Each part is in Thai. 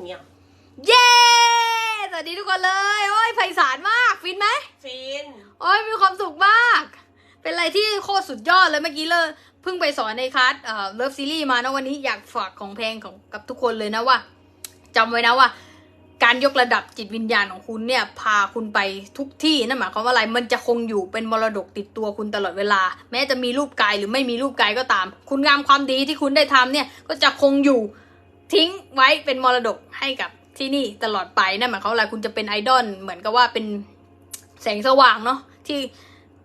อย่างเงี้ยเย้สวัสดีทุกคนเลยโอ้ยไพศาลมากฟินไหมฟินโอ้ยมีความสุขมาก เป็นอะไรที่โคตรสุดยอดเลยเมื่อกี้เลยเพิ่งไปสอนในคลาสเอ่อเลิฟซีรีส์มานะวันนี้อยากฝากของแพงของกับทุกคนเลยนะว่าจำไว้นะว่า การยกระดับจิตวิญญาณของคุณเนี่ยพาคุณไปทุกที่นั่นหมายความว่าอะไรมันจะคงอยู่เป็นมรดกติดตัวคุณตลอดเวลา แม้จะมีรูปกายหรือไม่มีรูปกายก็ตาม คุณงามความดีที่คุณได้ทำเนี่ยก็จะคงอยู่ ทิ้งไว้เป็นมรดกให้กับที่นี่ตลอดไปนั่นหมายความว่าอะไรคุณจะเป็นไอดอลเหมือนกับว่าเป็นแสงสว่างเนาะที่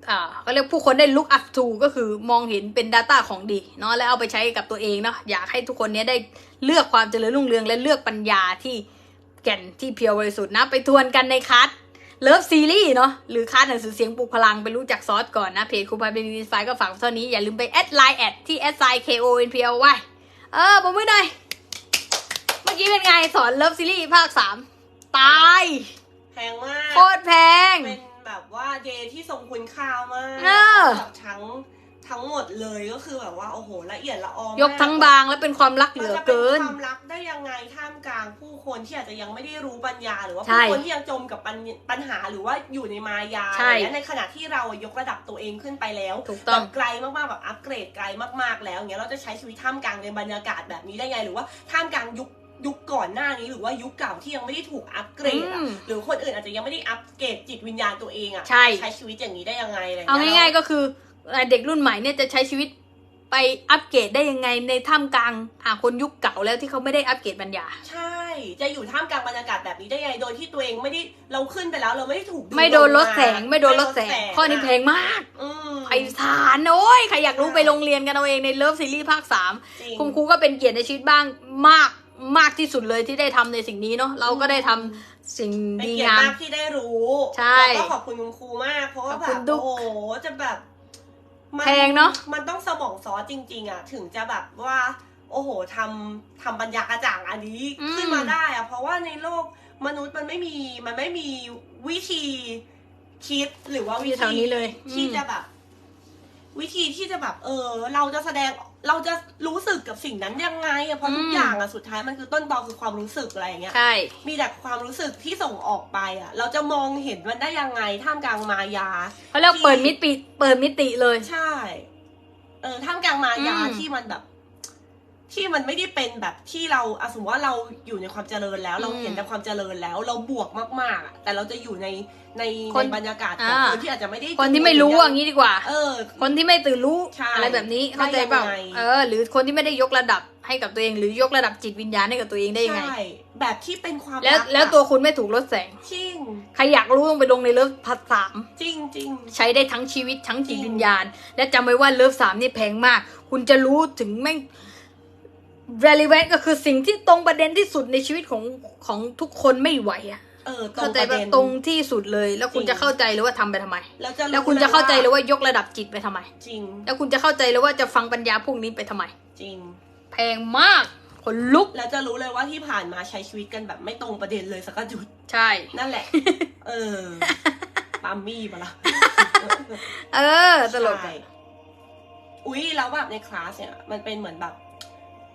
อ่าก็เรียกผู้คนได้ look up to ก็คือมองเห็นเป็น Data ของดีเนาะแล้วเอาไปใช้กับตัวเองเนาะอยากให้ทุกคนเนี้ยได้เลือกความเจริญรุ่งเรืองและเลือกปัญญาที่แก่นที่เพียวบริสุทธิ์นะ ไปทวนกันในคัสเลิฟซีรีส์เนาะหรือคัสหนังสือเสียงปลุกพลังไปรู้จักซอสก่อนนะเพจครูพายเป็นดีไฟก็ฝากเท่านี้อย่าลืมไปแอดไลน์แอดที่แอดไซน์ K O N P L Y เออผมไม่ได้ เมื่อกี้เป็นไงสอนเลิฟซีรีส์ภาคสามตาย แพงมาก โคตรแพง เป็นแบบว่าเดย์ที่ทรงคุณค่ามากเออแบบทั้งทั้งหมดเลยก็คือแบบว่าโอ้โหละเอียดละออมยกทั้งบางและเป็นความรักเหมันลือจะเป็นเกินความรักได้ยังไงท่ามกลางผู้คนที่อาจจะยังไม่ได้รู้ปัญญาหรือว่าใช่ผู้คนที่ยังจมกับปัญปัญหาหรือว่าอยู่ในมายาใช่อะไรเงี้ยในขณะที่เรายกระดับตัวเองขึ้นไปแล้ว ถูกต้อง แบบไกลมากๆแบบอัปเกรดไกลมากๆแล้วอย่างเงี้ยเราจะใช้ชีวิตท่ามกลางในบรรยากาศแบบนี้ได้ไงหรือว่าท่ามกลางยุค ยุคก่อนหน้านี้หรือว่ายุคเก่าที่ยังไม่ได้ถูกอัปเกรดอะอืม หรือคนอื่นอาจจะยังไม่ได้อัปเกรดจิตวิญญาณตัวเองอะใช่ ใช้ชีวิตอย่างนี้ได้ยังไงอะไรเอาง่ายๆก็คือเด็กรุ่นใหม่เนี่ยจะใช้ชีวิตไปอัปเกรดได้ยังไงในท่ามกลางอ่าคนยุคเก่าแล้วที่เขาไม่ได้อัปเกรดปัญญาใช่ จะอยู่ท่ามกลางบรรยากาศแบบนี้ได้ยังไงโดยที่ตัวเองไม่ได้เราขึ้นไปแล้วเราไม่ได้ถูกดึงไม่โดนลดงาแสงไม่โดนลดแสง ข้อนี้แพงมากอืมไพศาลโอ้ยใครอยากรู้ไปโรงเรียนกันเอาเองในเลิฟซีรีส์ภาคสามจริง คุณครูก็เป็นเกียรติในชีวิตบ้างมาก มากที่สุดเลยที่ได้ทำในสิ่งนี้เนาะเราก็ได้ทำสิ่งเป็นดีเกียรติงามมากที่ได้รู้ใช่แล้วก็ขอบคุณคุณครูมาก เพราะว่าขอบแบคุบณดุ๊กโอ้โหจะแบบมัแพงเนอะมันต้องสมองซอสจริง ๆ อะ ถึงจะแบบว่า โอ้โหทำทำปัญญากระจ่างอันนี้ขึ้นมาได้อะเพราะว่าในโลกมนุษย์มันไม่มีมันไม่มีวิธีคิดหรือว่าวิอยู่แถวธีนี้เลยที่อืมจะแบบ วิธีที่จะแบบ เออ เราจะแสดง เราจะรู้สึกกับสิ่งนั้นยังไงอะเพราะทุกอย่างอะสุดท้ายมันคือต้นตอคือความรู้สึกอะไรอย่างเงี้ย ใช่ มีแต่ความรู้สึกที่ส่งออกไปอะเราจะมองเห็นมันได้ยังไงท่ามกลางมายาเขาเรียกเปิดมิติเปิดมิติเลย ใช่ เออท่ามกลางมายาอืม ที่มันแบบ ที่มันไม่ได้เป็นแบบที่เราอะสมมติว่าเราอยู่ในความเจริญแล้ว เราเห็นแต่ความเจริญแล้ว เราบวกมากๆอะแต่เราจะอยู่ในในในบรรยากาศของคนที่อาจจะไม่ได้คนที่ไม่รู้อย่างนี้ดีกว่า เออ คนที่ไม่ตื่นรู้ใช่อะไรแบบนี้เข้าใจเปล่าได้ยังไง เออ หรือคนที่ไม่ได้ยกระดับให้กับตัวเอง หรือยกระดับจิตวิญญาณให้กับตัวเองได้ยังไง ใช่แบบที่เป็นความแล้วรักอะแล้วตัวคุณไม่ถูกลดแสง จริงใครอยากรู้ต้องไปลงในเลิฟพัทสามจริงจริง ใช้ได้ทั้งชีวิตทั้งจิตจริงวิญญาณ และจำไว้ว่าเลิฟสามนี่แพงมาก คุณจะรู้ถึงแม่ง relevant ก็คือสิ่งที่ตรงประเด็นที่สุดในชีวิตของของทุกคนไม่ไหวอะเออตรเข้างใจประแบเด็บนตรงที่สุดเลย แล้วคุณจริงจะเข้าใจเลยว่าทำไปทำไม แล้วจะรู้แล้วคุณจะเข้าใจเลยว่ายกระดับจิตไปทำไม จริงแล้วคุณจะเข้าใจเลยว่าจะฟังปัญญาพวกนี้ไปทำไม จริง แพงมากขนลุกแล้วจะรู้เลยว่าที่ผ่านมาใช้ชีวิตกันแบบไม่ตรงประเด็นเลยสักจุด ใช่ นั่นแหละ เออ ปามมี่ปะล่ะเออตลกใช่อุ้ยแล้วแบบในคลาสเนี่ย มันเป็นเหมือนแบบ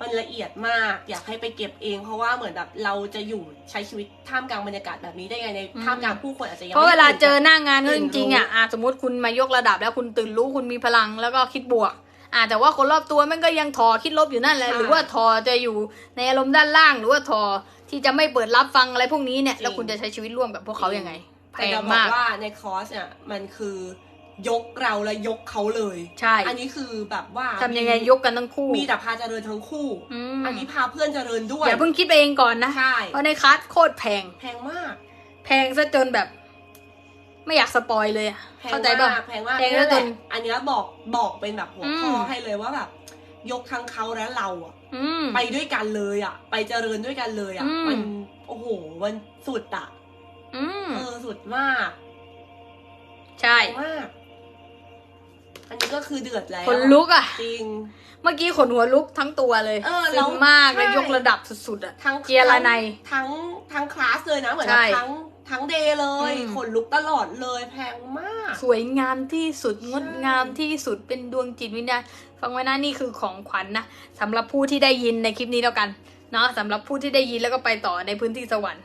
มันละเอียดมาก อยากให้ไปเก็บเอง เพราะว่าเหมือนแบบเราจะอยู่ใช้ชีวิตท่ามกลางบรรยากาศแบบนี้ได้ไงในท่ามกลางผู้คนอาจจะยังเพราะไม่เวลาได้เจอตื่นหน้างานก็ตื่จนริงๆอะรู้อะสมมติคุณมายกระดับแล้วคุณตื่นรู้คุณมีพลังแล้วก็คิดบวกอะแต่ว่าคนรอบตัวมันก็ยังทอคิดลบอยู่นั่นแหละใช่หรือว่าทอจะอยู่ในอารมณ์ด้านล่าง หรือว่าทอที่จะไม่เปิดรับฟังอะไรพวกนี้เนี่ยจริงแล้วคุณจะใช้ชีวิตร่วมกับพวกเขายังไงแพแต่งจะบอกมากว่าในคอร์สเนี่ยมันคือ ยกเราและยกเขาเลย ใช่ อันนี้คือแบบว่าทำยังไงยกกันทั้งคู่ มีแต่พาเจริญทั้งคู่อืมอันนี้พาเพื่อนเจริญด้วย อย่าเพิ่งคิดไปเองก่อนนะ ใช่ เพราะในคลาสโคตรแพง แพงมาก แพงซะจนแบบ ไม่อยากสปอยเลยอะแพงเข้าใจป่ะมากแพงมากแพงแล้วนั่นแหละจนอันเนี้ยบอกบอกเป็นแบบหัวข้อมให้เลยว่าแบบ ยกทั้งเขาและเราอะอืมไปด้วยกันเลยอะไปเจริญด้วยกันเลยอะอืมมันโอ้โหมันสุดอะอืมเออสุดมาก ใช่มาก อันนี้ก็คือเดือดแล้วคนลุกอะ จริง เมื่อกี้ขนหัวลุกทั้งตัวเลยเออซึ้แล้วงมากและใช่ยกระดับสุดๆอะทั้งเกียร์ละใน ทั้งทั้งคลาสเลยนะเหมือนใช่แบบทั้งทั้งเดย์เลยอืม ขนลุกตลอดเลยแพงมาก สวยงามที่สุดใช่งดงามที่สุดเป็นดวงจิตวิญญาณฟังไว้นะนี่คือของขวัญนะสำหรับผู้ที่ได้ยินในคลิปนี้แล้วกันเนาะสำหรับผู้ที่ได้ยินแล้วก็ไปต่อในพื้นที่สวรรค์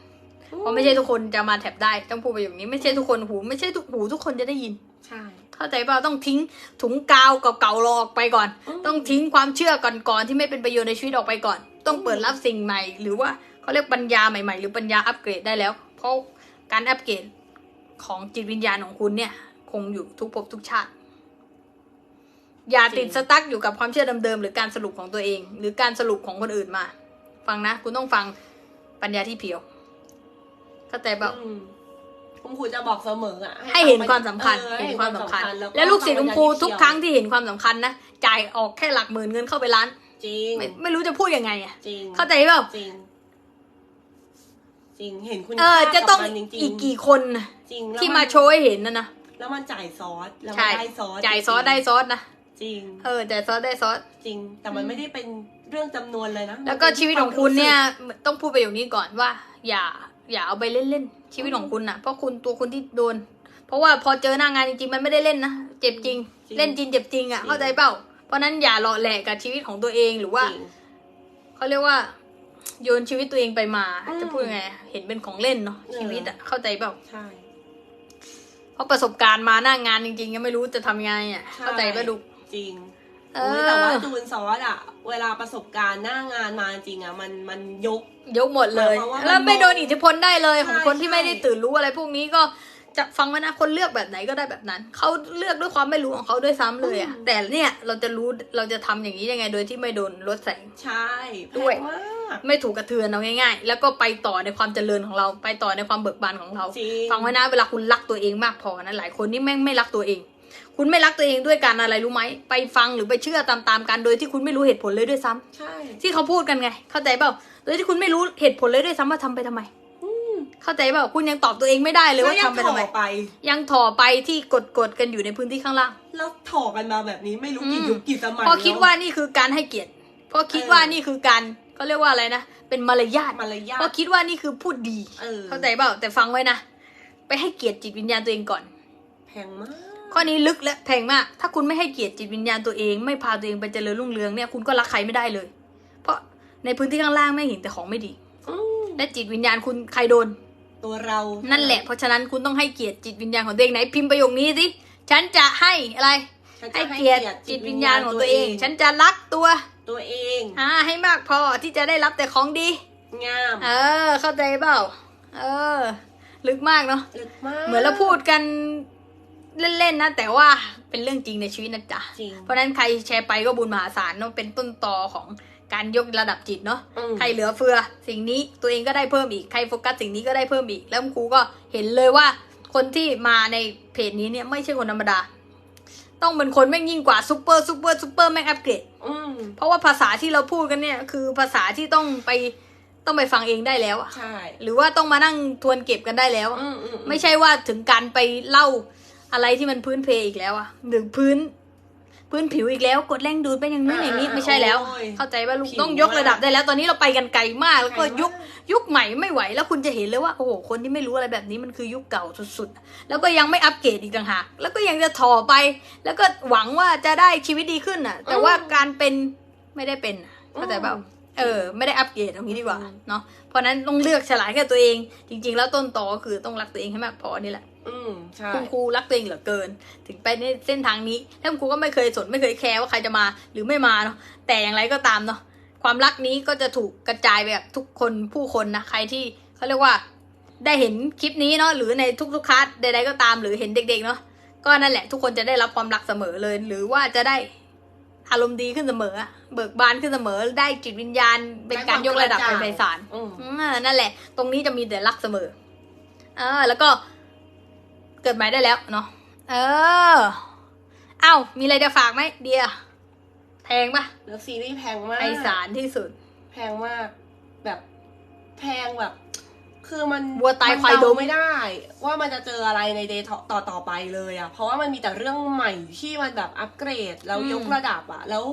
เพราะไม่ใช่ทุกคนจะมาแท็บได้ต้องพูดไปอย่างนี้ไม่ใช่ทุกคนหู ไม่ใช่ทุกหูทุกคนจะได้ยิน ใช่ เข้าใจเปล่าต้องทิ้งถุงกาวเก่าๆรอออกไปก่อนอืมต้องทิ้งความเชื่อก่อนๆที่ไม่เป็นประโยชน์ในชีวิตออกไปก่อน ต้องเปิดรับสิ่งใหม่ หรือว่าเขาเรียกปัญญาใหม่ๆ หรือปัญญาอัปเกรดได้แล้ว เพราะการอัปเกรดของจิตวิญญาณของคุณเนี่ย คงอยู่ทุกภพทุกชาติ อย่าติดสตั๊กอยู่กับความเชื่อเดิมๆหรือการสรุปของตัวเอง หรือการสรุปของคนอื่นมา ฟังนะ คุณต้องฟังปัญญาที่เพียวเข้าใจเปล่าอืม คุณครูจะบอกเสมออะให้เห็นความสำคัญออให้เห็นความสำคัญแล้วแล้วลูกศิษย์คุณครูทุกครั้งที่ที่เห็นความสำคัญนะ จ่ายออกแค่หลักหมื่นเงินเข้าไปล้าน จริงไม่ไม่รู้จะพูดยังไงอะ จริง เข้าใจเปล่าจริง จริง เห็นคุณเออ ค่าจะต้องบมันจริงๆอีกกี่คนน่ะจริงแล้วที่มาโชว์ให้เห็นนะนะ แล้วมันจ่ายซอสแล้วมัใช่ นได้ซอสจ่ายซอสจริงๆได้ซอสนะ จริง เออ จ่ายซอสได้ซอส จริง แต่มันไม่ได้เป็นเรื่องจำนวนเลยนะแล้วก็มันเป็นชีวิตของคุณเนี่ยวามรู้สึต้องพูดไปอย่างนี้ก่อนว่า อย่า อย่าเอาไปเล่นๆ ชีวิตของคุณน่ะเพราะคุณตัวคุณที่โดน เพราะว่าพอเจอหน้างานจริงๆมันไม่ได้เล่นนะเจ็บจริง เล่นจริงเจ็บจริงอะเข้าใจเปล่าเพราะนั้นอย่าหล่อแหลกกับชีวิตของตัวเองหรือว่า จริง เขาเรียกว่าโยนชีวิตตัวเองไปมา อืมจะพูดยังไงเห็นเป็นของเล่นเนาะเออ ชีวิตอะเข้าใจเปล่าใช่ เพราะประสบการณ์มาหน้างานจริงๆก็ไม่รู้จะทำยังไงอะใช่ เข้าใจป่ะลูกจริง เอโอ้ยอแต่ว่าจูนซอสอะเวลาประสบการณ์หน้างานมาจริงอะมันมันยก ยกหมดเลย เพราะว่ามันแล้วไม่โดนอิทธิพลได้เลยของใช่คนที่ไม่ได้ใช่ตื่นรู้อะไรพวกนี้ก็จะฟังไว้นะคนเลือกแบบไหนก็ได้แบบนั้นเขาเลือกด้วยความไม่รู้ของเขาด้วยซ้ำเลยอะแต่เนี่ยเราจะรู้เราจะทำอย่างนี้ยังไงโดยที่ไม่โดนลดแสง ใช่แพด้วย งมากไม่ถูกกระเทือนเอาง่าย ๆ แล้วก็ไปต่อในความเจริญของเราไปต่อในความเบิกบานของเรา จริงฟังไว้นะเวลาคุณรักตัวเองมากพอนะหลายคนนี่แม่งไม่รักตัวเอง คุณไม่รักตัวเองด้วยการอะไรรู้ไหมไปฟังหรือไปเชื่อตามๆกันโดยที่คุณไม่รู้เหตุผลเลยด้วยซ้ำใช่ที่เขาพูดกันไง เข้าใจเปล่าโดยที่คุณไม่รู้เหตุผลเลยด้วยซ้ำว่าทำไปทำไมอืมเข้าใจเปล่าคุณยังตอบตัวเองไม่ได้เลยว่าแล้วทำไปทำไมงถ่อไปยังถ่อไปที่กดกดๆกันอยู่ในพื้นที่ข้างล่าง แล้วถ่อกันมาแบบนี้ไม่รู้กี่อืมยุคกี่สมัยเพราะคิดแล้วว่านี่คือการให้เกียรติเพราะคิดว่านี่คือการเขาเรียกว่าอะไรนะเป็นมารยาทมารยาเพราะทคิดว่านี่คือพูดดีเออเข้าใจเปล่าแต่ฟังไว้นะไปให้เกียรติจิตวิญญาณตัวเองก่อน แพงมาก ข้อนี้ลึกและแพงมาก ถ้าคุณไม่ให้เกียรติจิตวิญญาณตัวเอง ไม่พาตัวเองไปเจริญรุ่งเรืองเนี่ยคุณก็รักใครไม่ได้เลย เพราะในพื้นที่ข้างล่างไม่งเห็นแต่ของไม่ดีอืมและจิตวิญญาณคุณใครโดน ตัวเรานั่นั่นแหละ เพราะฉะนั้นคุณต้องให้เกียรติจิตวิญญาณของตัวเองไหนพิมพ์ประโยคนี้สิฉันจะให้อะไร ให้เกียรติจิตวิญญาณของตัวเอง ฉันจะรักตัวตัวเองอ่าให้มากพอที่จะได้รับแต่ของดี งาม เออ เข้าใจเปล่า เออ ลึกมากเนาะลึกมาก เหมือนเราพูดกัน เล่นๆนะ แต่ว่าเป็นเรื่องจริงในชีวิตนะจ๊ะ จริง เพราะฉะนั้นใครแชร์ไปก็บุญมหาศาลเนาะเป็นต้นตอของการยกระดับจิตเนาะอืม ใครเหลือเฟือ สิ่งนี้ตัวเองก็ได้เพิ่มอีกใครโฟกัสสิ่งนี้ก็ได้เพิ่มอีก แล้วคุณครูก็เห็นเลยว่า คนที่มาในเพจนี้เนี่ยไม่ใช่คนธรรมดา ต้องเป็นคนแม่งยิ่งกว่าซูเปอร์ซูเปอร์ซูเปอร์แม่งอัปเกรด อืม เพราะว่าภาษาที่เราพูดกันเนี่ย คือภาษาที่ต้องไปต้องไปฟังเองได้แล้วอะใช่ หรือว่าต้องมานั่งทวนเก็บกันได้แล้วอะอืมอืมไม่ใช่ว่าถึงการไปเล่า อะไรที่มันพื้นเพอีกแล้วอะหรือพื้น พื้นผิวอีกแล้ว กดแรงดูดเป็นอย่างนู้นอย่างนี้ไม่ใช่แล้วโอ้ยเข้าใจว่าลูกผิวต้องยกระดับได้แล้ว ตอนนี้เราไปกันไกลมาก แล้วก็ไกลมากยุคยุคใหม่ไม่ไหว แล้วคุณจะเห็นเลยว่าโอ้โหคนที่ไม่รู้อะไรแบบนี้มันคือยุคเก่าสุดๆ แล้วก็ยังไม่อัปเกรดอีกต่างหากแล้วก็ยังจะถ่อไป แล้วก็หวังว่าจะได้ชีวิตดีขึ้นน่ะ แต่ว่าการเป็นไม่ได้เป็นน่ะเข้าใจเปล่าเออไม่ได้อัปเกรดตรงนี้ดีกว่าเนาะเพราะฉะนั้นต้องเลือกฉลาดแค่ตัวเอง จริง ๆ แล้วต้นตอก็คือต้องรักตัวเองให้มากพอนี่แหละ อืมใช่คุณครูรักตัวเองเหลือเกิน ถึงไปในเส้นทางนี้แล้วคุณครูก็ไม่เคยสนไม่เคยแคร์ว่าใครจะมาหรือไม่มาเนาะแต่อย่างไรก็ตามเนาะความรักนี้ก็จะถูกกระจายไปแบบทุกคนผู้คนนะใครที่เขาเรียกว่าได้เห็นคลิปนี้เนาะหรือในทุกๆคลาสใดๆก็ตามหรือเห็นเด็กๆเนาะก็นั่นแหละ ทุกคนจะได้รับความรักเสมอเลย หรือว่าจะได้อารมณ์ดีขึ้นเสมออะเบิกบานขึ้นเสมอได้จิตวิญญาณ เป็นการยกระดับเป็นไพศาลอืมอืมนั่นแหละ ตรงนี้จะมีแต่รักเสมออ่าแล้วก็ เกิดใหม่ได้แล้วเนาะเออ เอ้า มีอะไรจะฝากไหมเดีย แพงปะแล้วซีรีส์แพงมากไพศาลที่สุด แพงมาก แบบแพงแบบ คือมันวัวตายมันควายดมเดไม่ได้ ว่ามันจะเจออะไรในเดย์ต่อต่อไปเลยอะ่ะ เพราะว่ามันมีแต่เรื่องใหม่ที่มันแบบอัปเกรด แล้วอืมยกระดับอะ่ะ แล้ว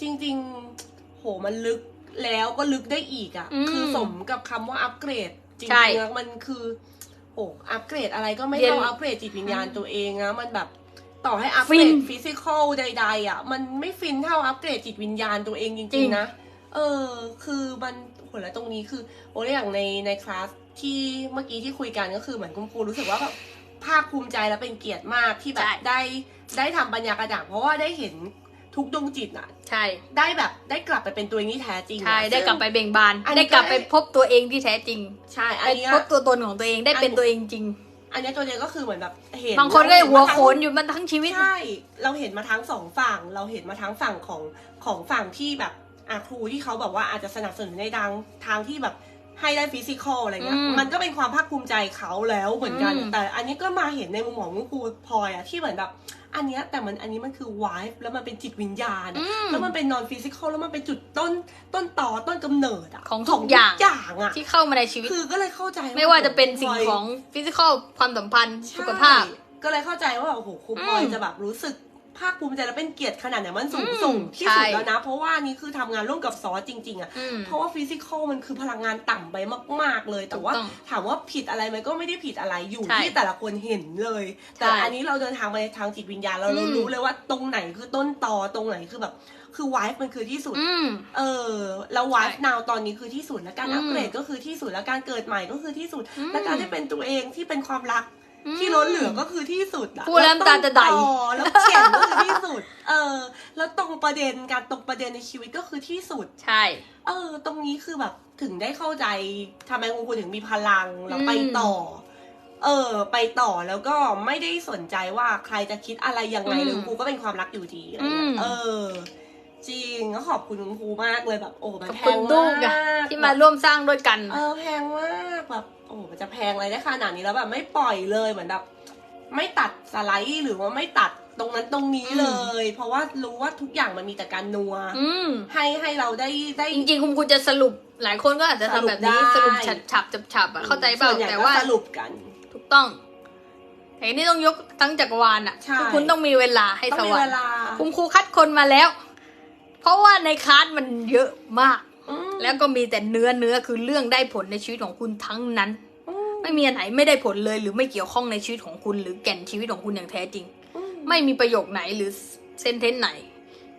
จริง ๆ โหมันลึกแล้วก็ลึกได้อีกอะ่ะอืมคือสมกับคำว่าอัปเกรด จริใช่งๆแล้วมันคือ โหอัปเกรดอะไรก็ไม่เรียนเท่าอัปเกรดจิตวิญญาณตัวเองนะมันแบบต่อให้อัปฟิเกรนดฟิสิกอลใดๆอะ มันไม่ฟินเท่าอัปเกรดจิตวิญญาณตัวเองจจริริงงๆนะ เออ คือมันโหลแล้วตรงนี้คือ โอ้ยอย่างในในคลาสที่เมื่อกี้ที่คุยกันก็คือเหมือนคุณครูรู้สึกว่าแบบภาคภูมิใจและเป็นเกียรติมากที่แบบใช่ได้ได้ทำปัญญากระจ่างเพราะว่าได้เห็น ทุกดวงจิตอะใช่ ได้แบบได้กลับไปเป็นตัวเองที่แท้จริงอะใช่ ได้กลับไปเบ่งบานอันนี้ได้กลับก็ไปพบตัวเองที่แท้จริง ใช่อันไปเนี้ยพบตัวตนของตัวเองได้เป็นอันตัวเองจริง อันเนี้ยตัวเนี้ยก็คือเหมือนแบบเห็นบางคนก็เราหัวมาทั้งโขนอยู่มันทั้งชีวิต ใช่ เราเห็นมาทั้งสองฝั่ง เราเห็นมาทั้งฝั่งของของฝั่งที่แบบอาครูที่เขาแบบว่าอาจจะสนับสนุนในทางทางที่แบบให้ได้ฟิสิกอลอะไรเงี้ยอืมมันก็เป็นความภาคภูมิใจเขาแล้วเหมือนกันอืมแต่อันนี้ก็มาเห็นในมุมของครูพลอยอะที่เหมือนแบบ อันเนี้ยแต่มันอันนี้มันคือวายแล้วมันเป็นจิตวิญญาณอะอืมแล้วมันเป็นนอนฟิสิกอลแล้วมันเป็นจุดต้นต้นต่อต้นกำเนิดอะของทุกอย่างอย่างอะที่เข้ามาในชีวิตคือก็เลยเข้าใจ ไม่ว่าจะเป็นสิ่งครูพลยของฟิสิกอลความสัมพันธ์ใช่สุขภาพ ก็เลยเข้าใจว่าแบบโอ้โหครูพลอยอืมจะแบบรู้สึก ภาคภูมิใจและเป็นเกียรติขนาดไหนมันสูงอืมส่งที่สุดใช่แล้วนะ เพราะว่านี่คือทำงานร่วมกับซอสจริง ๆอะอืมเพราะว่าฟิสิกอลมันคือพลังงานต่ำไปมาก ๆ เลย แต่ว่าถูกต้องถามว่าผิดอะไรไหมก็ไม่ได้ผิดอะไรอยู่ใช่ที่แต่ละคนเห็นเลย แต่ใช่อันนี้เราเดินทางไปในทางจิตวิญญาณเราอืม รู้เลยว่าตรงไหนคือต้นตอตรงไหนคือแบบ คือวายมันคือที่สุด อืม เออแล้ววายใช่นาวตอนนี้คือที่สุดและการอืมอัปเกรดก็คือที่สุดและการเกิดใหม่ก็คือที่สุด อืมและการได้เป็นตัวเองที่เป็นความรักอืม ที่ล้นเหลือก็คือที่สุดอะพูดแล้วน้ำตาจะไหลแล้วต้นต่อแล้วเขียนก็คือที่สุด เออ แล้วตรงประเด็นการตรงประเด็นในชีวิตก็คือที่สุด ใช่ เออ ตรงนี้คือแบบถึงได้เข้าใจทำไมคุณครูถึงมีพลังแล้วไปอืมต่อ เออ ไปต่อแล้วก็ไม่ได้สนใจว่าใครจะคิดอะไรยังไงอืมหรือครูก็เป็นความรักอยู่ดีอะไรเงี้อืยมเออจริงก็ขอบคุณคุณครูมากเลยแบบโอ้มันขอบแพคุณงลูมากอะกที่มาร่วมสร้างด้วยกัน เออแพงมากแบบ โอ้มันจะแพงอะไรได้ขนาดนี้แล้วแบบไม่ปล่อยเลยเหมือนแบบ ไม่ตัดสไลด์หรือว่าไม่ตัดตรงนั้นตรงนี้อืมเลย เพราะว่ารู้ว่าทุกอย่างมันมีแต่การนัวอืมให้ให้เราได้ได้จริงๆคุณครูจะสรุปหลายคนก็อาจจะทำแบบนี้สสรุรุปปได้ฉับฉับฉับฉับอะเข้าใจเปล่าส่วนใหญ่แต่ก็ว่าสรุปกันถูกต้องแต่นี่ต้องยกทั้งจักรวาลอะใช่คือคุณต้องมีเวลาให้ต้สองมีวรเวรค์ลาคุณครูคัดคนมาแล้ว เพราะว่าในคลาสมันเยอะมากอืม แล้วก็มีแต่เนื้อเนื้อคือเรื่องได้ผลในชีวิตของคุณทั้งนั้นอืมไม่มีอันไหนไม่ได้ผลเลยหรือไม่เกี่ยวข้องในชีวิตของคุณหรือแก่นชีวิตของคุณอย่างแท้จริงอืมไม่มีประโยคไหนหรือเซนเทนต์ไหน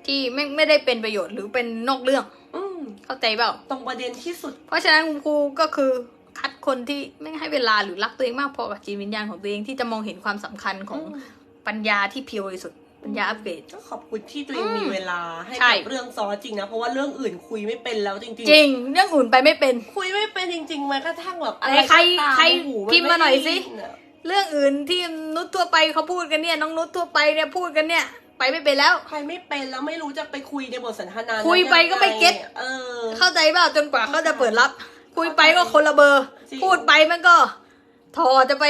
ที่ไม่ไม่ได้เป็นประโยชน์หรือเป็นนอกเรื่องอืมเข้าใจเปล่าตรงประเด็นที่สุด เพราะฉะนั้นคุณครูก็คือคัดคนที่ไม่ให้เวลาหรือรักตัวเองมากพอกับจิตวิญญาณของตัวเองที่จะมองเห็นความสำคัญของอืมปัญญาที่เพียวบริสุทธิ์ ปัญญาอัปเกรดก็ขอบคุณที่ตัวเองอืมมีเวลาให้ใช่ กับเรื่องซอสจริงนะ เพราะว่าเรื่องอื่นคุยไม่เป็นแล้วจริงๆจริงเรื่องอื่นไปไม่เป็นคุยไม่เป็นจริงๆแม้กระทั่งแบบอะไรไหนใครก็ตามใครโอ้โหพิมพ์มาหน่อยสิ ไได้ะเรื่องอื่นที่นุชทั่วไปเขาพูดกันเนี่ยน้องนุชทั่วไปเนี่ยพูดกันเนี่ย ไปไม่เป็นแล้ว ใครไม่เป็นแล้วไม่รู้จะไปคุยในบทสนทนาคุยไปก็ไม่เก็ต เออ เข้าใจเปล่าจนกว่าเขาจะเปิดรับ คุยไปก็คนละเบอร์ จริง พูดไปมันก็ทอจะไป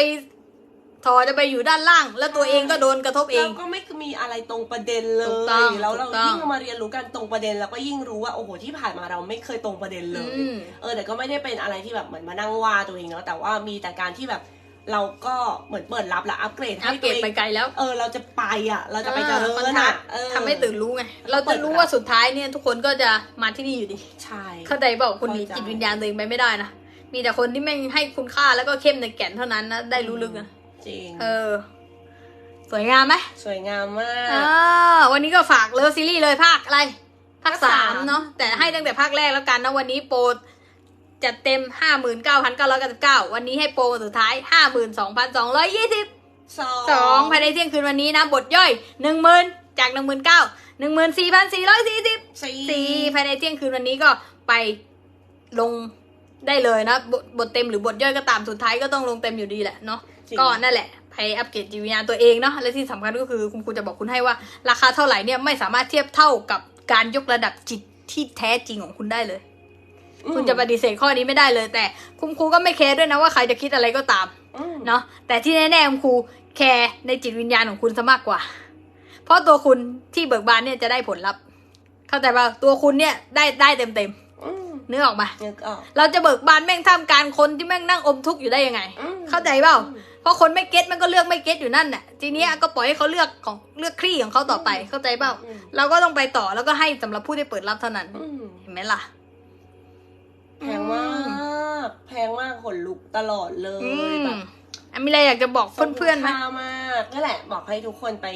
ทอจะไปอยู่ด้านล่าง แล้วตัวเองก็โดนกระทบเอแล้งวก็ไม่มีอะไรตรงประเด็นเลถูกต้ยองแล้วเราถูกต้อง ยิ่งมาเรียนรู้กันตรงประเด็นแล้วก็ยิ่งรู้ว่าโอ้โหที่ผ่านมาเราไม่เคยตรงประเด็นเลยอืมเออแต่ก็ไม่ได้เป็นอะไรที่แบบเหมือนมานั่งว่าตัวเองเนาะแต่ว่ามีแต่การที่แบบเราก็เหมือนเปิดรับและอัปเกรดอัให้ปเกตัรวดเองไปไกลแล้วเออเราจะไปอะ เราจะไปเจริญมันอะเออ ทำให้ตื่นรู้ไง เราจะรู้ว่าสุดท้ายเนี่ยทุกคนก็จะมาที่นี่อยู่ดี ใช่ เข้าใจเปล่าคนหนีเข้าใจ จิตวิญญาณตัวเองไปไม่ได้นะ มีแต่คนที่ไม่งให้คุณค่าแล้วก็เข้มในแก่นเท่านั้นนะ ได้รู้ลึกนะ จริง เออ สวยงามไหมสวยงามมาอ่ากวันนี้ก็ฝากเลิฟซีรีส์เลยภาคอะไร ภาคภาคสาสาม มเนาะแต่ให้ตั้งแต่ภาคแรกแล้วกันนะวันนี้โปรจัดเต็มห้าหมื่นเก้าพันเก้าร้อยเก้าสิบเก้าวันนี้ให้โปรสุดท้ายห้าหมื่นสองพันสองร้อยยี่สิบสองสองภายในเที่ยงคืนวันนี้นะ บทย่อยหนึ่งหมื่นจากหนึ่งหมื่นเก้าหนึ่งหมื่นสี่พันสี่ร้อยสี่สิบสี่สี่ภายในเที่ยงคืนวันนี้ก็ไปลง ได้เลยนะบทบทเต็มหรือบทย่อยก็ตามสุดท้ายก็ต้องลงเต็มอยู่ดีแหละเนาะจริง ก็นั่นแหละไปอัปเกรดจิตวิญญาณตัวเองเนาะและที่สำคัญก็คือคุณครูจะบอกคุณให้ว่า ราคาเท่าไหร่เนี่ยไม่สามารถเทียบเท่ากับการยกระดับจิตที่แท้จริงของคุณได้เลย อืมคุณจะปฏิเสธข้อนี้ไม่ได้เลย แต่คุณครูก็ไม่แคร์ด้วยนะว่าใครจะคิดอะไรก็ตาม อืมเนาะแต่ที่แน่ๆคุณครูแคร์ในจิตวิญญาณของคุณซะมากกว่า เพราะตัวคุณที่เบิกบานเนี่ยจะได้ผลลัพธ์เข้าใจป่ะตัวคุณเนี่ยได้ได้เต็มเต็มอื มๆนึกออกมา นึกออก เราจะเบิกบานแม่งท่ามกลารคนที่แม่งนั่งอมทุกข์อยู่ได้ยังไง อืม เข้าใจเปล่า เพราะคนไม่เก็ตมันก็เลือกไม่เก็ตอยู่นั่นน่ะทีเนี้ยก็ปล่อยให้เขาเลือกของเลือกคลี่ของเขาต่อไป เข้าใจเปล่า อืม เราก็ต้องไปต่อแล้วก็ให้สำหรับผู้ที่เปิดรับเท่านั้น อืมเห็นไหมล่ะ แพงมากแพงมากขนลุกตลอดเลอืยมแบบอะมีอะไรอยากจะบอกเพื่อนๆไหมคุ้ค่ามากนั่นแหละ บอกให้ทุกคนไป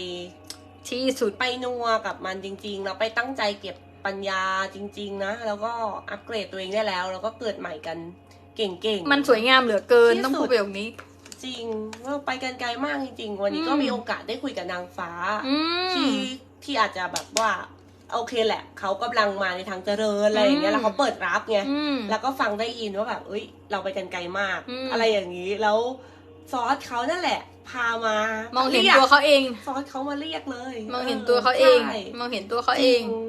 ที่สุด ไปนัวกับมันจริงๆแล้วไปตั้งใจเก็บ ปัญญาจริง ๆ นะ แล้วก็อัปเกรดตัวเองได้แล้ว แล้วก็เกิดใหม่กันเก่งๆ มันสวยงามเหลือเกินที่สุดต้องพูดประโยคนี้ จริงเราไปกันไกลมากจริง ๆ วันนี้ก็อืมมีโอกาสได้คุยกับนางฟ้าอืมที่ที่อาจจะแบบว่าโอเคแหละเขากำลังมาในทางเจริญอะไรอย่างเงี้อืยมแล้วเขาเปิดรับไงอืมแล้วก็ฟังได้ยินว่าแบบ เอ้ย เราไปกันไกลมากอืมอะไรอย่างนี้แล้วซอสเขานั่นแหละ พามามองเห็นรียกตัวเขาเอง ซอสเขามาเรียกเลย มองเห็นตัวเขาเองใช่มองเห็นตัวเขาเองจริ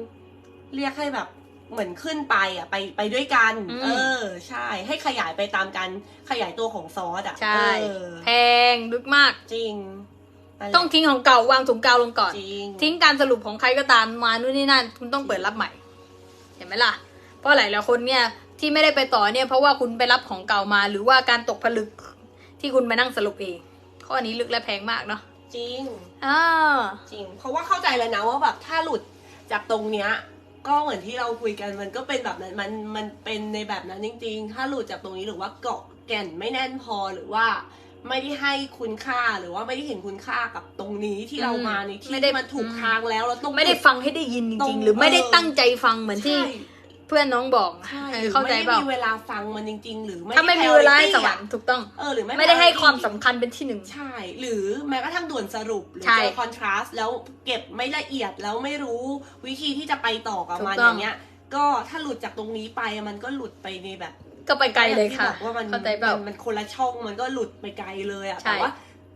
เรียกให้แบบเหมือนขึ้นไปอะไปไปด้วยกัน อืม เออ ใช่ ให้ขยายไปตามกันขยายตัวของซอสอะใช่ เออแพงลึกมาก จริงนั่นแหละต้องทิ้งของเก่าวางถุงกาวลงก่อน จริงทิ้งการสรุปของใครก็ตามมานู่นนี่นั่นคุณต้องเปิดรับใหม่ เห็นไหมล่ะ เพราะหลายหลายๆคนเนี่ยที่ไม่ได้ไปต่อเนี่ยเพราะว่าคุณไปรับของเก่ามา หรือว่าการตกผลึกที่คุณมานั่งสรุปเองข้อนี้ลึกและแพงมากเนาะจริง อ่า จริง เพราะว่าเข้าใจเลยนะว่าแบบถ้าหลุดจากตรงเนี้ย ก็เหมือนที่เราคุยกันมันก็เป็นแบบนั้นมันมันเป็นในแบบนั้นจริง ๆ ถ้าหลุดจากตรงนี้หรือว่าเกาะแก่นไม่แน่นพอหรือว่า ไม่ได้ให้คุณค่าหรือว่าไม่ได้เห็นคุณค่ากับตรงนี้ที่เรามาในที่ไม่ได้ที่มันถูกทางแล้วแล้วตรงไม่ได้ฟังให้ได้ยินจตรริงงๆ หรือไม่ได้เออตั้งใจฟังเหมือนที่ใช่เพื่อนน้องบอกนะใช่เอหอรือเข้าใจไม่เปได้ล่ามีเวลาฟังมันจริง ๆ หรือไม่ถ้าไม่มีเวลาให้สวรรค์ค์ถูกต้องเออหรือไม่ไม่ได้ให้ priority ความสำคัญเป็นที่หนึ่งใช่ หรือแม้กระทั่งด่วนสรุปหรือใช่เจอคอนทราสต์แล้วเก็บไม่ละเอียดแล้วไม่รู้วิธีที่จะไปต่อกับมันถูกต้อองย่างเงี้ย ก็ถ้าหลุดจากตรงนี้ไปมันก็หลุดไปในแบบ ก็ไปไกลเลยค่ะที่บอกว่ามันเข้าใจเปล่ามันมันคนละช่องมันก็หลุดไปไกลเลยอะใช่แต่ว่า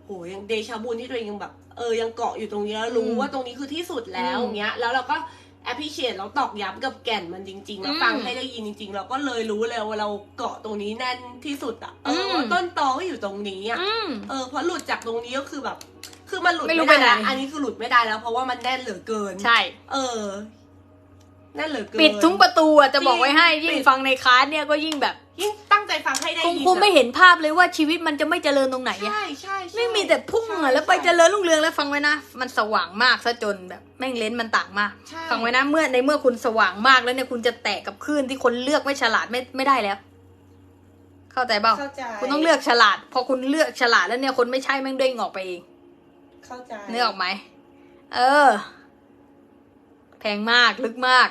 โหยังเดชาบุญที่ตัวเองยังแบบ เออยังเกาะอยู่ตรงนี้แล้วรู้อืมว่าตรงนี้คือที่สุดแล้วอืมเงี้ยแล้วเราก็ แอพพิเชตแล้วตอกย้ำกับแก่นมันจริง ๆ แล้วอืมฟังให้ได้ยินจริง ๆ เราก็เลยรู้เลยว่าเราเกาะตรงนี้แน่นที่สุดอะเอออมว่าต้นตอก็อยู่ตรงนี้อะอืมเออเพราะหลุดจากตรงนี้ก็คือแบบ คือมันหลุดไม่รู้ไม่ได้ไปไหนแล้วอันนี้คือหลุดไม่ได้แล้ว เพราะว่ามันแน่นเหลือเกิน ใช่ เออแน่นเหลือเกินปิดทุกประตูอะจะบอกไว้ให้จริงยิ่งปิดฟังในคลาสเนี่ยก็ยิ่งแบบยิ่งตั้งใจ ฟังให้ได้คงยินคงไม่เห็นภาพเลยว่าชีวิตมันจะไม่เจริญตรงไหนอะใช่ใช่ใช่ไม่มีแต่พุ่งใช่อะแล้วไปใช่เจริญรุ่งเรืองแล้วฟังไว้นะ มันสว่างมากซะจนแบบแม่งเลนส์มันต่างมากใช่ฟังไว้นะเมื่อในเมื่อคุณสว่างมากแล้วเนี่ยคุณจะแตะกับคลื่นที่คนเลือกไม่ฉลาดไม่ไม่ได้แล้ว เข้าใจเปล่าเข้าใจคุณต้องเลือกฉลาด พอคุณเลือกฉลาดแล้วเนี่ยคนไม่ใช่แม่งเด้งออกไปเองเข้าใจเนื้อออกไหมเออ แพงมากลึกมาก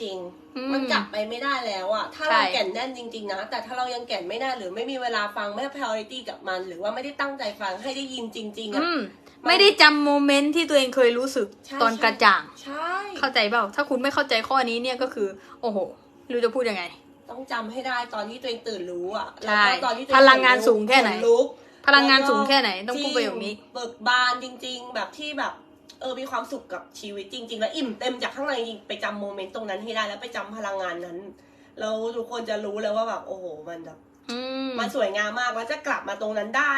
จริงอืมมันกลับไปไม่ได้แล้วอะถ้าใช่เราแก่นแน่นจริง ๆ นะ แต่ถ้าเรายังแก่นไม่แน่นหรือไม่มีเวลาฟังไม่ priority กับมัน หรือว่าไม่ได้ตั้งใจฟังให้ได้ยินจริง ๆอะอืมไม่ได้จำโมเมนต์ที่ตัวเองเคยรู้สึกใช่ตอนกระจ่างใช่เข้าใจเปล่า ถ้าคุณไม่เข้าใจข้อนี้เนี่ยก็คือ โอ้โหไม่รู้จะพูดยังไง ต้องจำให้ได้ตอนที่ตัวเองตื่นรู้อะใช่แล้วก็ตอนที่ตัวเอพลังงานสูงแค่ไหนขลุกพลังงานสูงแค่ไหนต้องพูดประโยคนี้จริงเบิกบานจริง ๆ แบบที่แบบ เออมีความสุขกับชีวิตจริง ๆ แล้วอิ่มเต็มจากข้างในจริงไปจำโมเมนต์ตรงนั้นให้ได้แล้วไปจำพลังงานนั้นแล้วทุกคนจะรู้เลยว่าแบบโอ้โหมันแบบอืมมันสวยงามมากแล้วจะกลับมาตรงนั้นได้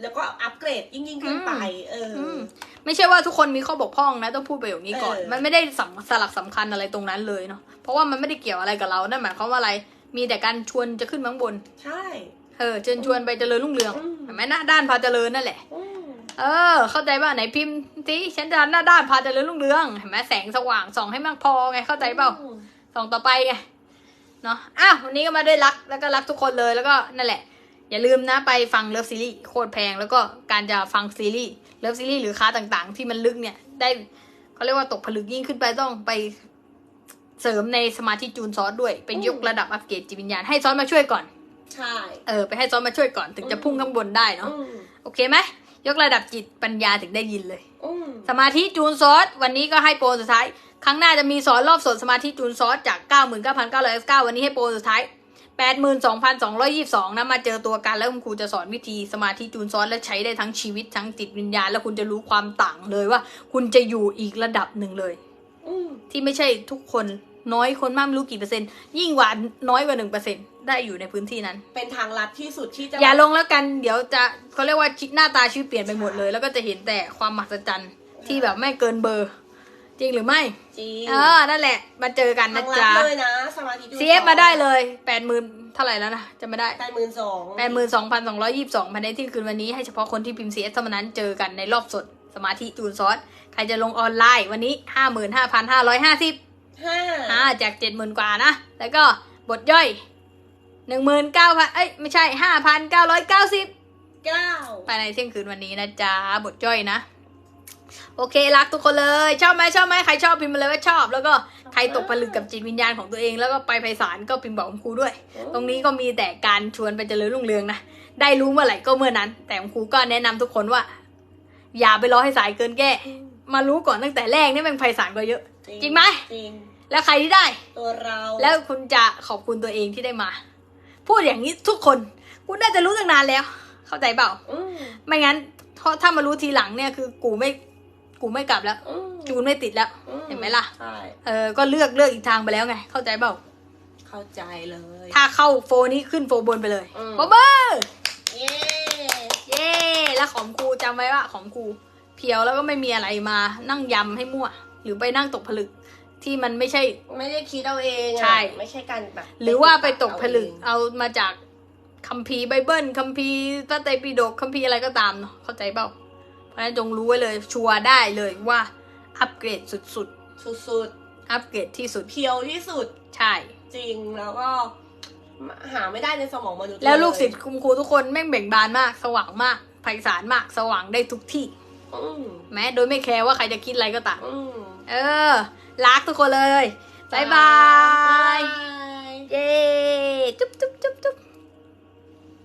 แล้วก็อัปเกรดยิ่งยิ่งๆขึ้นไป เอออมไม่ใช่ว่าทุกคนมีข้อบกพร่องนะต้องพูดประโยคนี้ก่อนเออมันไม่ได้สำสลักสำคัญอะไรตรงนั้นเลยเนาะเพราะว่ามันไม่ได้เกี่ยวอะไรกับเรานั่นหมายความว่าอะไรมีแต่การชวนจะขึ้นมาข้างบน ใช่ เออเชิญชวนไปเจริญรุ่งเรืองอืมเห็นไหมหน้าด้านพาเจริญนั่นแหละอืม เออ เข้าใจป่ะไหนพิมพ์ที่ฉันจะหน้าด้านพาเจริญรุ่งเรืองเห็นไหมแสงสว่างส่องให้มันพอไงเข้าใจเปล่าอืมส่องต่อไปไงเนาะอ้าววันนี้ก็มาด้วยรักแล้วก็รักทุกคนเลยแล้วก็นั่นแหละ อย่าลืมนะไปฟังเลิฟซีรีส์โคตรแพงแล้วก็การจะฟังซีรีส์เลิฟซีรีส์หรือค้าต่างๆ ที่มันลึกเนี่ย ได้เขาเรียกว่าตกผลึกยิ่งขึ้นไปต้องไปเสริมในสมาธิจูนซอสด้วยไปยกระดับอัปเกรดจิตวิญญาณให้ซอสมาช่วยก่อน ใช่ เออ ไปให้ซอสมาช่วยก่อนถึงจะพุ่งข้างบนได้เนาะอืมโอเคไหม ยกระดับจิตปัญญาถึงได้ยินเลยอืมสมาธิจูนซอส วันนี้ก็ให้โปรสุดท้าย ครั้งหน้าจะมีสอนรอบสดสมาธิจูนซอสจาก 99,999 วันนี้ให้โปรสุดท้าย 82,222 นะ มาเจอตัวกันแล้วคุณครูจะสอนวิธีสมาธิจูนซอสและใช้ได้ทั้งชีวิตทั้งจิตวิญญาณ แล้วคุณจะรู้ความต่างเลยว่า คุณจะอยู่อีกระดับหนึ่งเลยอืมที่ไม่ใช่ทุกคนน้อยคนมากไม่รู้กี่เปอร์เซ็นต์ยิ่งกว่าน้อยกว่าหนึ่งเปอร์เซ็นต์ ได้อยู่ในพื้นที่นั้น เป็นทางลัดที่สุดที่จะอย่าลงแล้วกันเดี๋ยวจะเขาเรียกว่าหน้าตาชีวิตเปลี่ยนไปหมดเลย แล้วก็จะเห็นแต่ความมหัศจรรย์ที่แบบไม่เกินเบอร์ จริงหรือไม่จริงเออนั่นแหละ มาเจอกันทานะงลัดจ๊ะเลยนะสมาธิดู CF มาได้เลยแปดหมื่นเท่าไหร่แล้วนะจะไม่ได้ แปดหมื่นสองแปดหมื่นสองพันสองร้อยยี่สิบสองภายในที่คืนวันนี้ให้เฉพาะคนที่พิมพ์ CS เท่านั้นเจอกันในรอบสดสมาธิจูนซอสใครจะลงออนไลน์วันนี้ห้าหมื่นห้าพันห้าร้อยห้าสิบห้าอ่าจากเจ็ดหมื่นกว่านะ แล้วก็บทย่อย หนึ่งหมื่นเก้าพันเอ้ยไม่ใช่ห้าพันเก้าร้อยเก้าสิบเก้าภายในเที่ยงคืนวันนี้นะจ๊ะบทย่อยนะ โอเครักทุกคนเลย ชอบไหมชอบไหมใครชอบพิมพ์มาเลยว่าชอบ แล้วก็ใครตกผลึกกับจิตวิญญาณของตัวเอง แล้วก็ไปไพศาลก็พิมพ์บอกคุณครูด้วย ตรงนี้ก็มีแต่การชวนไปเจริญรุ่งเรืองนะได้รู้เมื่อไหร่ก็เมื่อนั้น แต่คุณครูก็แนะนำทุกคนว่า อย่าไปรอให้สายเกินแก้ มารู้ก่อนตั้งแต่แรกนี่แม่งไพศาลกว่าเยอะ จริงไหมจริงแล้วใครที่ได้ ตัวเรา แล้วคุณจะขอบคุณตัวเองที่ได้มา พูดอย่างนี้ทุกคนกูน่าจะรู้ตั้งนานแล้ว เข้าใจเปล่าอืมไม่งั้นเพราะถ้ามารู้ทีหลังเนี่ยคือกูไม่กูไม่กลับแล้วอืมจูนไม่ติดแล้วอืเห็นไหมล่ะใช่เออก็เลือกเลือกอีกทางไปแล้วไง เข้าใจเปล่าเข้าใจเลย ถ้าเข้าโฟนี้ขึ้นโฟบนไปเลยอืมโบเบอร์เย้เย้แล้วของครูจำไว้ว่าของครูเพียวแล้วก็ไม่มีอะไรมานั่งยำให้มั่ว หรือไปนั่งตกผลึก ที่มันไม่ใช่ ไม่ได้คิดเอาเองอะใช่ ไม่ใช่การแบบหรือว่าไปตกผลึกเอาเองเอามาจากคัมภีร์ไบเบิลคัมภีร์พระไตรปิฎกคัมภีร์อะไรก็ตามเนาะเข้าใจเปล่า เพราะฉะนั้นจงรู้ไว้เลยชัวร์ได้เลยว่าอัปเกรดสุดสุดๆ อัปเกรดที่สุดๆเพียวที่สุดใช่ จริงแล้วก็ หาไม่ได้ในสมองมนุษย์แล้วลูกเยศิษย์คุณครูทุกคนแม่งเบ่งบานมาก สว่างมากไพศาลมาก สว่างได้ทุกที่ อืมแม้โดยไม่แคร์ว่าใครจะคิดอะไรก็ตามอืมเออ รักทุกคนเลยบายบาย เย้ จุ๊บจุ๊บจุ๊บจุ๊บ